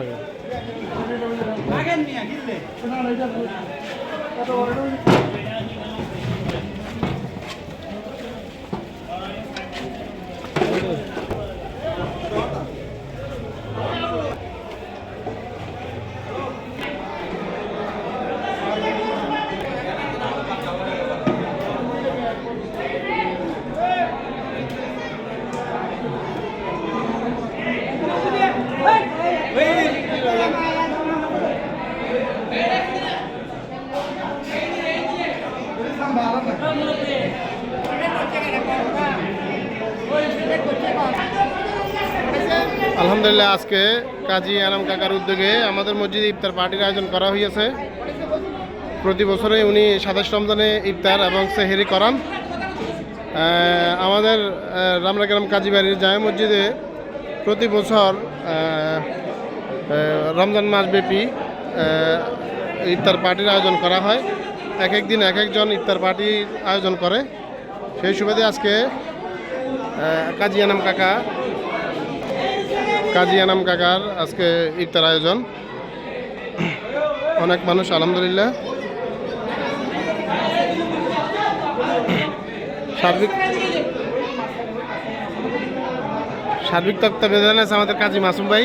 লাগে আলহামদুলিল্লাহ, আজকে কাজী আনাম কাকার উদ্যোগে আমাদের মসজিদে ইফতার পার্টির আয়োজন করা হয়েছে প্রতি বছরে উনি সাতাশ রমজানে ইফতার এবং সেহেরি করান। আমাদের রামরাগ্রাম কাজীবাড়ির জামে মসজিদে প্রতি বছর রমজান মাসব্যাপী ইফতার পার্টির আয়োজন করা হয়। এক এক দিন এক একজন ইফতার পার্টির আয়োজন করে। সেই সুবাদে আজকে কাজী আনাম কাকা, কাজী আনাম কাকার আজকে ইফতার আয়োজন। অনেক মানুষ, আলহামদুলিল্লাহ। সার্বিক সার্বিক তত্ত্বাবধানে আছে আমাদের কাজী মাসুম ভাই।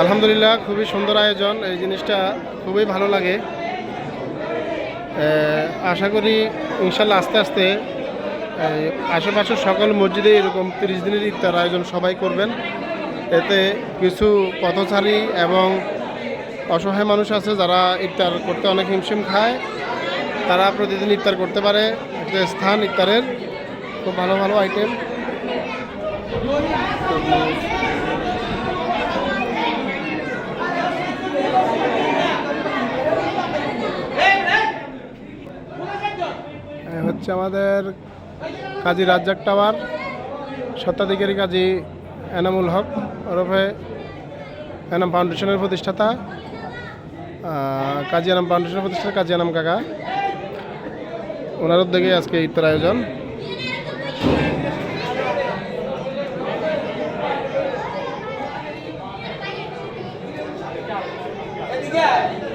আলহামদুলিল্লাহ, খুবই সুন্দর আয়োজন। এই জিনিসটা খুবই ভালো লাগে। আশা করি ইনশাল্লাহ আস্তে আস্তে আশেপাশের সকল মসজিদে এরকম তিরিশ দিনের ইফতার আয়োজন সবাই করবেন। এতে কিছু পথচারী এবং অসহায় মানুষ আছে যারা ইফতার করতে অনেক হিমশিম খায়। তারা প্রতিদিন ইফতার করতে পারে। স্থান ইফতারের, খুব ভালো ভালো আইটেম হচ্ছে আমাদের কাজী রাজ্জাক টাওয়ার, স্বত্বাধিকারী কাজী এনামুল হক ওরফে এনাম ফাউন্ডেশনের প্রতিষ্ঠাতা কাজী এনাম ফাউন্ডেশনের প্রতিষ্ঠাতা কাজী এনাম কাকা। ওনার উদ্যোগে আজকে ইফতার আয়োজন। এদিকে